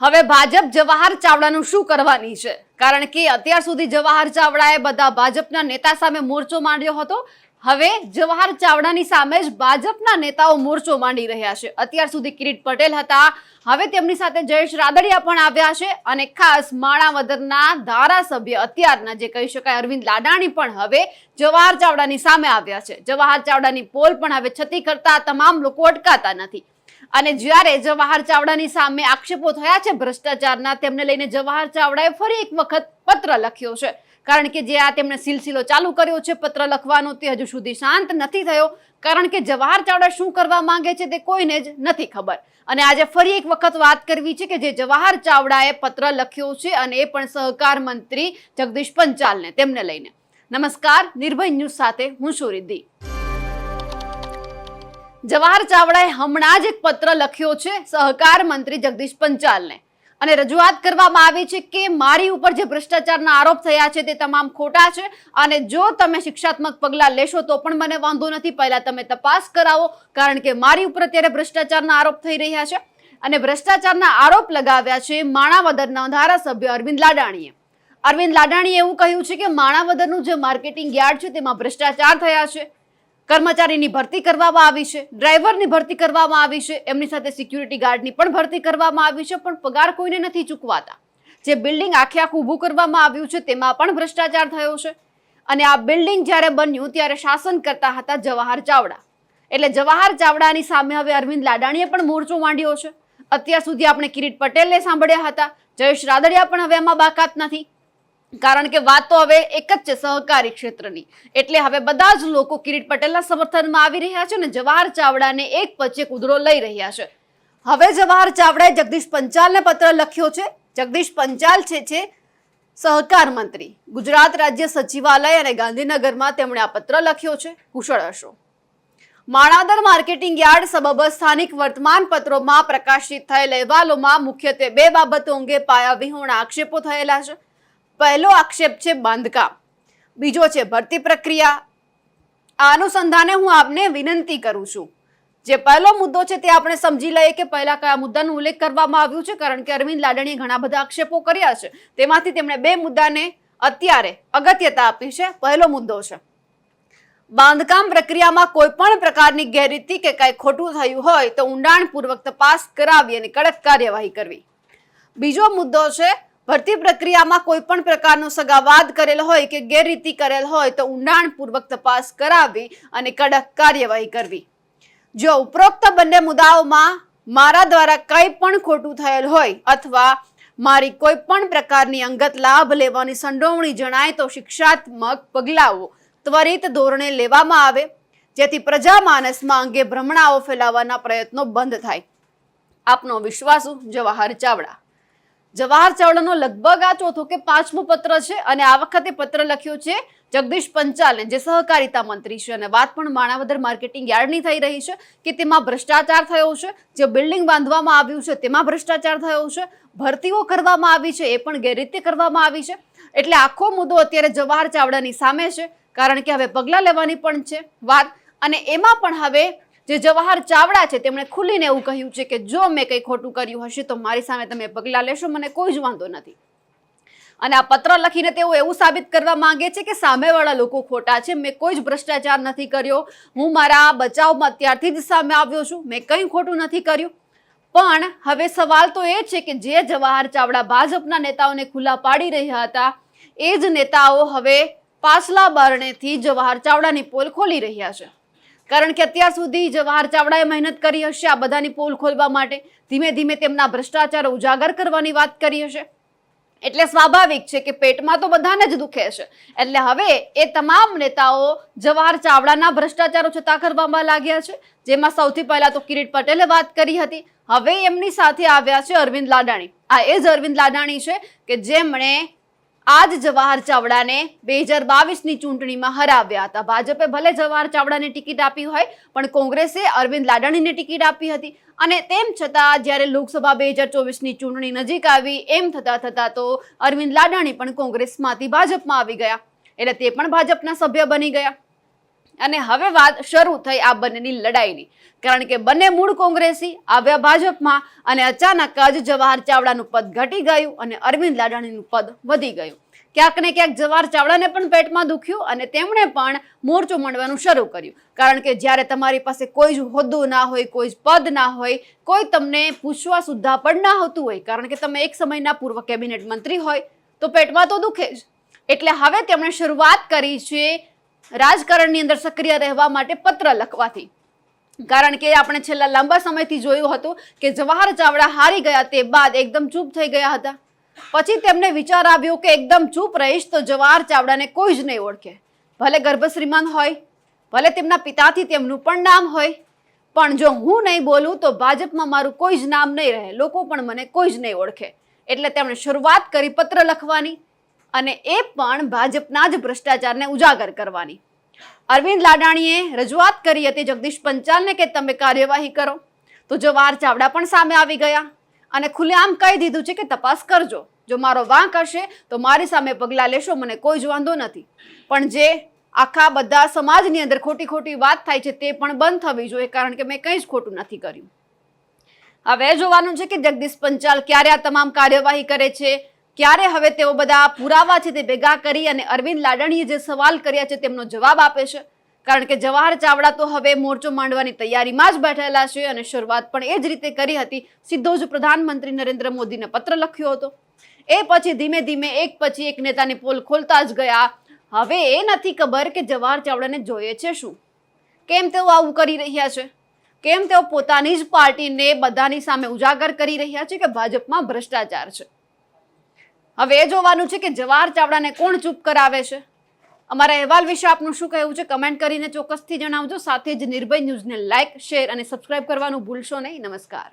હવે ભાજપ જવાહર ચાવડાનું શું કરવાની છે? કારણ કે અત્યાર સુધી જવાહર ચાવડાએ બધા ભાજપના નેતા સામે મોરચો માંડ્યો હતો. હવે જવાહર ચાવડાની સામે જ ભાજપના નેતાઓ મોરચો માંડી રહ્યા છે. અત્યાર સુધી કિરીટ પટેલ હતા. હવે તેમની સાથે જયેશ રાદડિયા પણ આવ્યા છે અને ખાસ માણાવદરના ધારાસભ્ય અત્યારના જે કહી શકાય અરવિંદ લાડાણી પણ હવે જવાહર ચાવડાની સામે આવ્યા છે. જવાહર ચાવડાની પોલ પણ હવે છતી કરતા તમામ લોકો અટકાતા નથી. અને જ્યારે જવાહર ચાવડાની સામે આક્ષેપો થયા છે ભ્રષ્ટાચારના, તેમને લઈને જવાહર ચાવડાએ ફરી એક વખત પત્ર લખ્યો છે. કારણ કે જે આ તેમણે સિલસિલો ચાલુ કર્યો છે પત્ર લખવાનો તે હજુ સુધી શાંત નથી થયો. કારણ કે જવાહર ચાવડા શું કરવા માંગે છે તે કોઈને જ નથી ખબર. અને આજે ફરી એક વખત વાત કરવી છે કે જે જવાહર ચાવડાએ પત્ર લખ્યો છે અને એ પણ સહકાર મંત્રી જગદીશ પંચાલને, તેમને લઈને. નમસ્કાર, નિર્ભય ન્યૂઝ સાથે હું છું રિદ્ધિ. જવાહર ચાવડાએ હમણાં જ એક પત્ર લખ્યો છે સહકાર મંત્રી જગદીશ પંચાલને. અને રજૂઆત કરવામાં આવી છે કે મારી ઉપર જે ભ્રષ્ટાચારના આરોપ થયા છે તે તમામ ખોટા છે અને જો તમે શિક્ષાત્મક પગલાં લેશો તો પણ મને વાંધો નથી. પહેલાં તમે તપાસ કરાવો, કારણ કે મારી ઉપર અત્યારે ભ્રષ્ટાચારના આરોપ થઈ રહ્યા છે. અને ભ્રષ્ટાચારના આરોપ લગાવ્યા છે માણાવદરના ધારાસભ્ય અરવિંદ લાડાણીએ. અરવિંદ લાડાણીએ એવું કહ્યું છે કે માણાવદરનું જે માર્કેટિંગ યાર્ડ છે તેમાં ભ્રષ્ટાચાર થયા છે. કર્મચારીની ભરતી કરવામાં આવી છે, ડ્રાઈવરની ભરતી કરવામાં આવી છે, એમની સાથે સિક્યુરિટી ગાર્ડની પણ ભરતી કરવામાં આવી છે, પણ પગાર કોઈને નથી ચૂકવાતા. જે બિલ્ડિંગ આખે આખું ઊભું કરવામાં આવ્યું છે, તેમાં પણ ભ્રષ્ટાચાર થયો છે. અને આ બિલ્ડિંગ જ્યારે બન્યું, ત્યારે શાસન કરતા હતા જવાહર ચાવડા. એટલે જવાહર ચાવડાની સામે હવે અરવિંદ લાડાણીએ પણ મોરચો માંડ્યો છે. અત્યાર સુધી આપણે કિરીટ પટેલને સાંભળ્યા હતા, જયેશ રાદડિયા પણ હવે એમાં બાકાત નથી. કારણ કે વાત તો હવે એક જ છે, સહકારી ક્ષેત્રની. એટલે હવે બધા જ લોકો કિરીટ પટેલના સમર્થનમાં આવી રહ્યા છે અને જવાહર ચાવડાને એક પછી ઉધડો લઈ રહ્યા છે. હવે જવાહર ચાવડાએ જગદીશ પંચાલને પત્ર લખ્યો છે. જગદીશ પંચાલ છે છે સહકાર મંત્રી. ગુજરાત રાજ્ય સચિવાલય અને ગાંધીનગરમાં તેમણે આ પત્ર લખ્યો છે. કુશળ હશો. માણાદર માર્કેટિંગ યાર્ડ સબબ સ્થાનિક વર્તમાન પત્રોમાં પ્રકાશિત થયેલ અહેવાલોમાં મુખ્યત્વે બે બાબતો અંગે પાયાવિહોણા આક્ષેપો થયેલા છે. પહેલો આક્ષેપ છે બાંધકામ. બીજો છે ભરતી પ્રક્રિયા. આ અનુસંધાને હું આપને વિનંતી કરું છું. જે પહેલો મુદ્દો છે તે આપણે સમજી લઈએ કે પહેલા કયા મુદ્દાનો ઉલ્લેખ કરવામાં આવ્યો છે, કારણ કે અરવિંદ લાડણીએ ઘણા બધા આક્ષેપો કર્યા છે. તેમાંથી તેમણે બે મુદ્દાને અત્યારે અગત્યતા આપી છે. પહેલો મુદ્દો છે, બાંધકામ પ્રક્રિયામાં કોઈ પણ પ્રકારની ગેરરીતિ કે કાંઈ ખોટું થયું હોય તો ઊંડાણપૂર્વક તપાસ કરાવી અને કડક કાર્યવાહી કરવી. બીજો મુદ્દો છે ભરતી પ્રક્રિયામાં કોઈ પણ પ્રકારનો સગાવાદ કરેલ હોય કે ગેરરીતિ કરેલ હોય તો ઊંડાણપૂર્વક તપાસ કરાવી અને કડક કાર્યવાહી કરવી. જો ઉપરોક્ત બંને મુદ્દાઓમાં મારા દ્વારા કંઈ પણ ખોટું થયેલ હોય અથવા મારી કોઈ પણ પ્રકારની અંગત લાભ લેવાની સંડોવણી જણાય તો શિક્ષાત્મક પગલાઓ ત્વરિત ધોરણે લેવામાં આવે, જેથી પ્રજામાનસમાં અંગે ભ્રમણાઓ ફેલાવવાના પ્રયત્નો બંધ થાય. આપનો વિશ્વાસુ જવાહર ચાવડા. જવાહર ચાવડાનો લગભગ આ ચોથો કે પાંચમો પત્ર છે અને આ વખતે પત્ર લખ્યો છે જગદીશ પંચાલે, જે સહકારિતા મંત્રી છે. અને વાત પણ માણાવદર માર્કેટિંગ યાર્ડની થઈ રહી છે કે તેમાં ભ્રષ્ટાચાર થયો છે, જે બિલ્ડિંગ બાંધવામાં આવ્યું છે તેમાં ભ્રષ્ટાચાર થયો છે, ભરતીઓ કરવામાં આવી છે એ પણ ગેરરીતે કરવામાં આવી છે. એટલે આખો મુદ્દો અત્યારે જવાહર ચાવડાની સામે છે, કારણ કે હવે પગલાં લેવાની પણ છે વાત. અને એમાં પણ હવે જે જવાહર ચાવડા છે, તેમણે ખુલીને એવું કહ્યું છે કે જો મેં કંઈ ખોટું કર્યું હશે, તો મારી સામે તમે પગલાં લેશો, મને કોઈ જ વાંધો નથી. અને આ પત્ર લખીને તેઓ એવું સાબિત કરવા માંગે છે કે સામેવાળા લોકો ખોટા છે, મેં કોઈ જ ભ્રષ્ટાચાર નથી કર્યો, હું મારા બચાવમાં અત્યારથી જ સામે આવ્યો છું, મેં કંઈ ખોટું નથી કર્યું. પણ હવે સવાલ તો એ છે કે જે જવાહર ચાવડા ભાજપના નેતાઓને ખુલ્લા પાડી રહ્યા હતા, એ જ નેતાઓ હવે પાછલા બારણેથી જવાહર ચાવડાની પોલ ખોલી રહ્યા છે. કારણ કે અત્યાર સુધી જવાહર ચાવડાએ મહેનત કરી હશે આ બધાની પોલ ખોલવા માટે. ધીમે ધીમે તેમના ભ્રષ્ટાચાર ઉજાગર કરવાની વાત કરી હશે. એટલે સ્વાભાવિક છે કે પેટમાં તો બધાને જ દુખે છે એટલે હવે એ તમામ નેતાઓ જવાહર ચાવડાના ભ્રષ્ટાચારો છતાં કરવામાં લાગ્યા છે. જેમાં સૌથી પહેલા તો કિરીટ પટેલે વાત કરી હતી. હવે એમની સાથે આવ્યા છે અરવિંદ લાડાણી. આ એ જ અરવિંદ લાડાણી છે કે જેમણે આજ જવાહર ચાવડાને બે હજાર બાવીસની ચૂંટણીમાં હરાવ્યા હતા. ભાજપે ભલે જવાહર ચાવડાને ટિકિટ આપી હોય, પણ કોંગ્રેસે અરવિંદ લાડાણીને ટિકિટ આપી હતી. અને તેમ છતાં, જ્યારે લોકસભા બે હજાર ચોવીસની ચૂંટણી નજીક આવી, એમ થતાં થતાં તો અરવિંદ લાડાણી પણ કોંગ્રેસમાંથી ભાજપમાં આવી ગયા. એટલે તે પણ ભાજપના સભ્ય બની ગયા. અને હવે વાત શરૂ થઈ આ બંનેની લડાઈની. કારણ કે બંને મૂળ કોંગ્રેસી, આવ્યા ભાજપમાં, અને અચાનક જ જવાહર ચાવડાનું પદ ઘટી ગયું અને અરવિંદ લાડાણીનું પદ વધી ગયું. ક્યાંક ને ક્યાંક જવાહર ચાવડાને પણ પેટમાં દુખ્યું અને તેમણે પણ મોરચો માંડવાનું શરૂ કર્યું. કારણ કે જ્યારે તમારી પાસે કોઈ જ હોદ્દો ના હોય, કોઈ જ પદ ના હોય, કોઈ તમને પૂછવા સુદ્ધા પણ ના હોતું હોય, કારણ કે તમે એક સમયના પૂર્વ કેબિનેટ મંત્રી હોય, તો પેટમાં તો દુખે જ. એટલે હવે તેમણે શરૂઆત કરી છે રાજકારણની અંદર સક્રિય રહેવા માટે પત્ર લખવાથી. કારણ કે આપણે છેલ્લા લાંબા સમયથી જોયું હતું કે જવાહર ચાવડા હારી ગયા તે બાદ એકદમ ચૂપ થઈ ગયા હતા. પછી તેમને વિચાર આવ્યો કે એકદમ ચૂપ રહીશ તો જવાહર ચાવડાને કોઈ જ નહીં ઓળખે. ભલે ગર્ભશ્રીમાન હોય, ભલે તેમના પિતાથી તેમનું પણ નામ હોય, પણ જો હું નહીં બોલું તો ભાજપમાં મારું કોઈ જ નામ નહીં રહે. લોકો પણ મને કોઈ જ નહીં ઓળખે. એટલે તેમણે શરૂઆત કરી પત્ર લખવાની. અને એ પણ ભાજપના જ ભ્રષ્ટાચારને ઉજાગર કરવાની. અરવિંદ લાડાણીએ રજૂઆત કરી હતી જગદીશ પંચાલને કે તમે કાર્યવાહી કરો. તો જવાહર ચાવડા પણ સામે આવી ગયા અને ખુલ્લેઆમ કહી દીધું છે કે તપાસ કરજો. જો મારો વાંક હશે તો મારી સામે પગલાં લેશો, મને કોઈ જ વાંધો નથી. પણ જે આખા બધા સમાજની અંદર ખોટી ખોટી વાત થાય છે તે પણ બંધ થવી જોઈએ, કારણ કે મેં કંઈ જ ખોટું નથી કર્યું. હવે જોવાનું છે કે જગદીશ પંચાલ ક્યારે આ તમામ કાર્યવાહી કરે છે ક્યારે હવે તેઓ બધા પુરાવા છે તે ભેગા કરી અને અરવિંદ લાડણીએ જે સવાલ કર્યા છે તેમનો જવાબ આપે છે. કારણ કે જવાહર ચાવડા તો હવે મોરચો માંડવાની તૈયારીમાં જ બેઠેલા છે અને શરૂઆત પણ એ જ રીતે કરી હતી. સીધો જ પ્રધાનમંત્રી નરેન્દ્ર મોદીને પત્ર લખ્યો હતો. એ પછી ધીમે ધીમે એક પછી એક નેતાની પોલ ખોલતા જ ગયા. હવે એ નથી ખબર કે જવાહર ચાવડાને જોઈએ છે શું? કેમ તેઓ આવું કરી રહ્યા છે? કેમ તેઓ પોતાની જ પાર્ટીને બધાની સામે ઉજાગર કરી રહ્યા છે કે ભાજપમાં ભ્રષ્ટાચાર છે? હવે એ જોવાનું છે કે જવાહર ચાવડાને કોણ ચૂપ કરાવે છે? અમારા અહેવાલ વિશે આપનું શું કહેવું છે? કમેન્ટ કરીને ચોક્કસથી જણાવજો. સાથે જ નિર્ભય ન્યૂઝને લાઇક શેર અને સબસ્ક્રાઇબ કરવાનું ભૂલશો નહીં. નમસ્કાર.